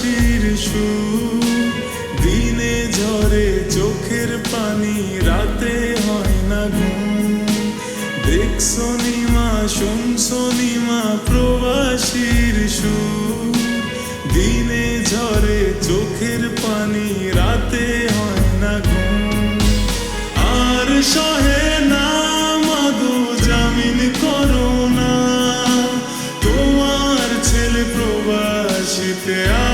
হাসির সুর। দিনে ঝরে চোখের পানি, রাতে হয় না ঘুম। দেখছ নিমা শুনছো নিমা প্রবাসীর সুর। দিনে ঝরে চোখের পানি, রাতে হয় না ঘুম। আর সহে না, মাগো জামিন করো না তোমার ছেলে প্রবাসীতে আর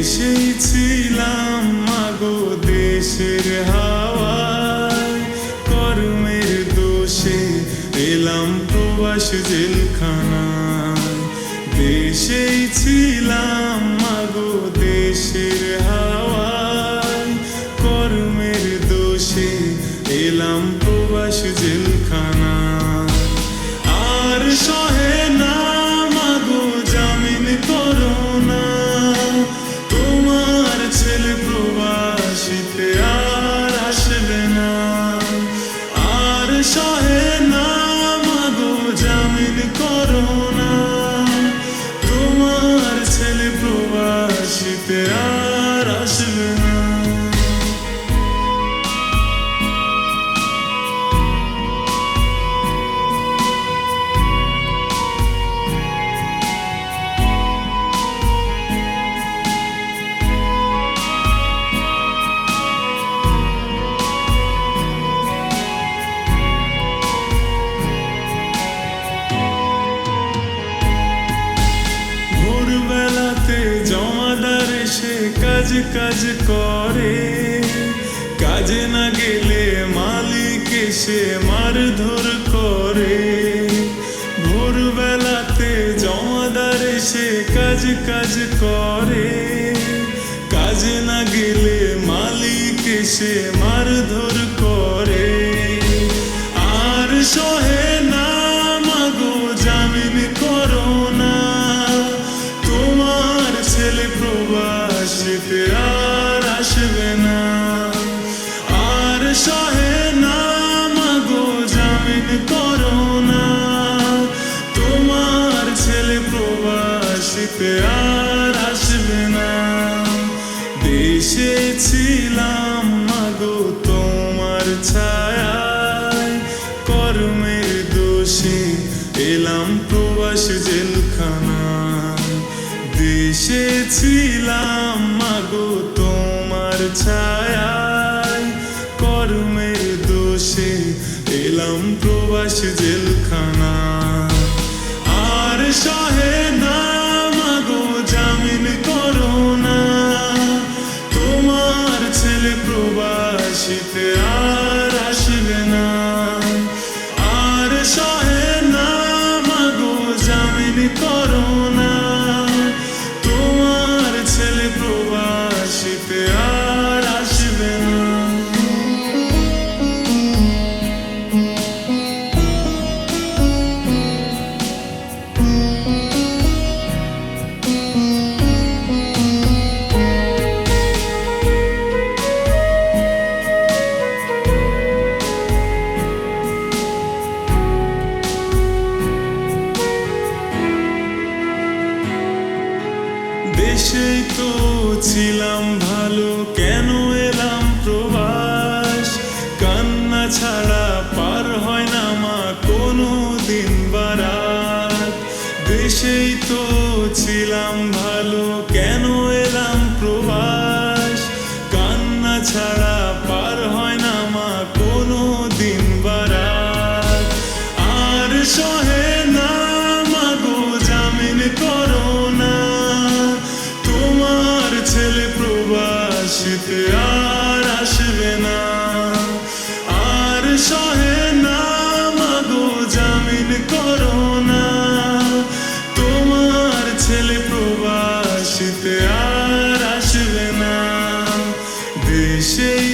দেশেই ছিলাম, মাগো দেশের হাওয়ায়। কর্মের দোষে এলাম প্রবাস জেলখানায়। দেশেই ছিলাম, মাগো দেশের হাওয়ায়। কাজ কাজ করে। কাজে না গেলে মালিক এসে মারধর করে। ভোরবেলাতে জমাদার এসে কাজ কাজ করে। কাজে না গেলে মালিক এসে মারধর কর্মের দোষে এলাম প্রবাস জেলখানায় দেশে ছিলাম, মাগো তোমার ছায়ায়। কর্মের দোষে এলাম প্রবাস জেলখানায় আর সহে না, মাগো জামিন না। তোমার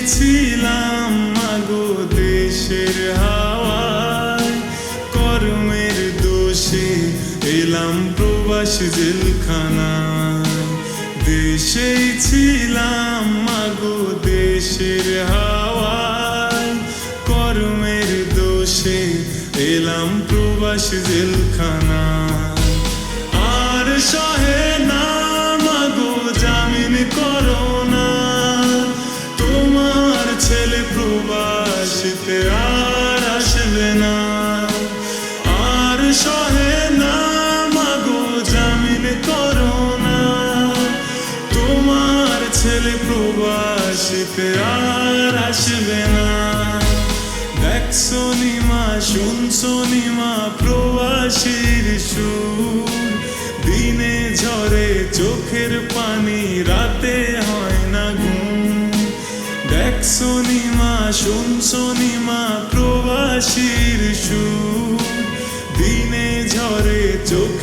ছিলাম মাগো দেশের হাওয়ায়। কর্মের দোষে এলাম প্রবাস জেলখানায়। দেশেই ছিলাম মাগো দেশের হাওয়ায়। কর্মের দোষে এলাম প্রবাস প্রবাসী আর আসবে না দেখছ নিমা শুনছো নিমা প্রবাসীর সুর দিনে ঝরে চোখের পানি রাতে হয় না ঘুম দেখছ নিমা শুনছো নিমা প্রবাসীর সুর দিনে ঝরে চোখের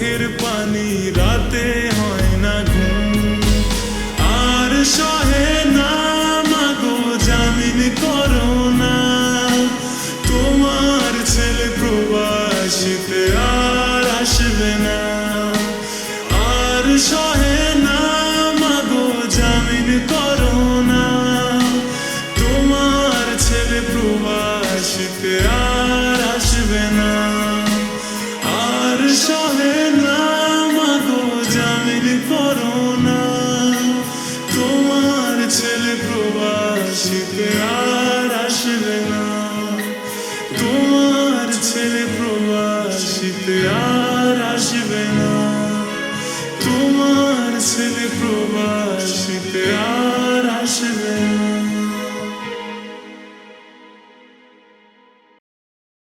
প্রবাসীতে আর আসবে না। তোমার ছেলে প্রবাসীতে আর